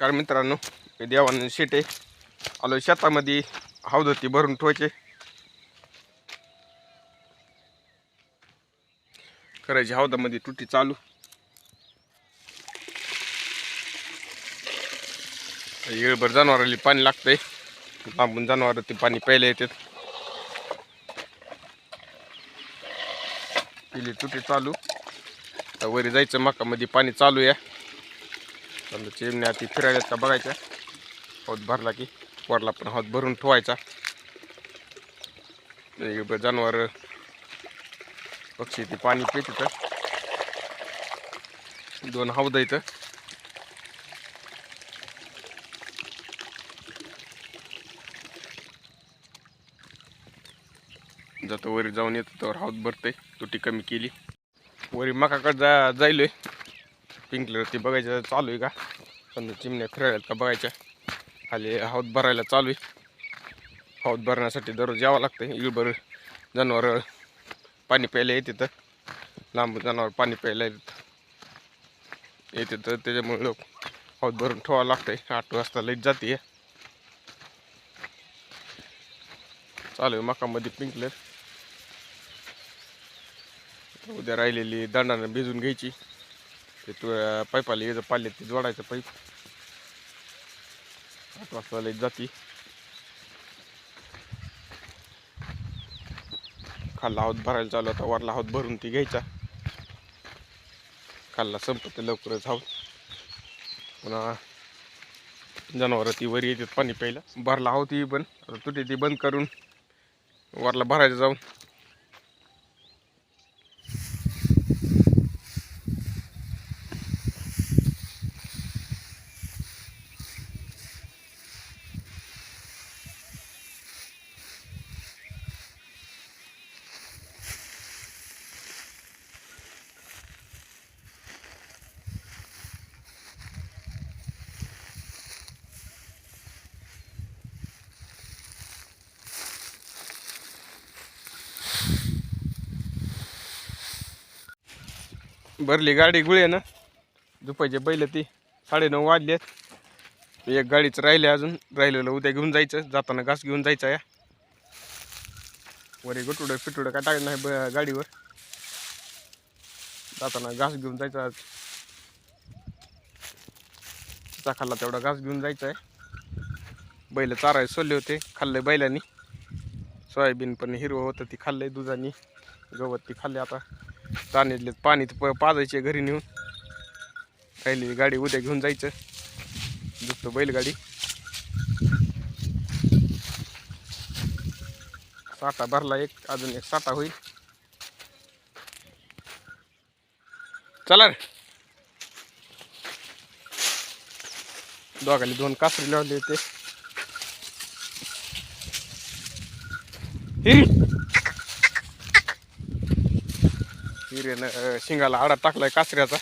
Car मित्रांनो मी देवानंद शेटे आलो शेतामध्ये हौदती भरून ठेवायचे. करायची हौदामध्ये तुटी चालू. येळभर जनावराला पाणी लागतंय. लांबून जनावर ते पाणी प्यायला येतात. पिली तुटी चालू. तर वरी जायचं मकामध्ये पाणी चालू आहे. समजा चिमण्या ती फिरायला का बघायच्या हौद भरला की वरला पण हौद भरून ठेवायचा. जनावर पक्षी ते पाणी पित इथं दोन हौद इथं जातो वरी जाऊन येतो तर हौद भरते तुटी कमी केली. वरी मकाकडे जा जाईल पिंक ती बघायचं चालू आहे का? समजा चिमण्या फिरायला का बघायच्या. खाली हौद भरायला चालू आहे. हौद भरण्यासाठी दररोज यावं लागतं इळभर जनावर पाणी प्यायला येते तर लांब जनावर पाणी प्यायला येतात. येते तर त्याच्यामुळे लोक हौद भरून ठेवावं लागतंय. आठ वाजता लाइट जाते चालू आहे मकामध्ये पिंकलर उद्या राहिलेली दंडानं भिजून घ्यायची. ते तू पाईपाला येतं पाडले ते जोडायचं पाईप. आठ वाजता लाइट जाती. खाल्ला हात भरायला चालू होता वरला हात भरून ती घ्यायचा. खाल्ला संपत लवकरच हात पुन्हा जनावर ती वर येतात पाणी प्यायला. भरला हाव ती पण आता तुटे ती बंद करून वरला भरायचं जाऊन भरली गाडी गुळे आहे ना. झोपायचे बैल ती साडेनऊ आहेत एक गाडीच राहिले अजून. राहिलेलं उद्या घेऊन जायचं. जाताना घास घेऊन जायचा या. वरी गुटुडं पिटुडं काय टाकत नाही ब- गाडीवर. जाताना घास घेऊन जायचा आज. खाल्ला तेवढा घास घेऊन जायचा आहे. बैल चारा सोडले होते. खाल्ले बैलांनी. सोयाबीन पण हिरवं होतं ती खाल्लंय दुधाने. गवत ती खाल्ले आता. चाणीतले पाणी प पाजायचे घरी नेऊन. राहिली गाडी उद्या घेऊन जायचं. दुखतो बैलगाडी. साठा भरला एक अजून एक साठा होईल. चला रे. दोघाली दोन कासरी लावले होते. हिरेनं शिंगाला आडा टाकलाय कासऱ्याचा.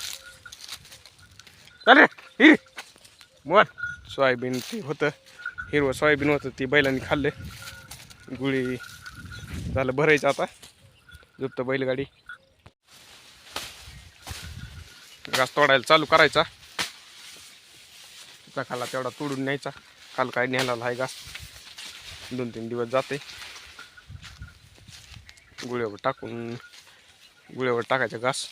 चालेल हिरी मग सोयाबीन ते होतं. हिरवं सोयाबीन होतं ती बैलांनी खाल्ले. गुळी झालं भरायचं आता. झोपतं बैलगाडी. घास तोडायला चालू करायचा. खाला तेवढा तोडून न्यायचा. काल काय न्यायला आहे घास दोन तीन दिवस जाते. गुळ्यावर टाकून गुळ्यावर टाकायचं घास.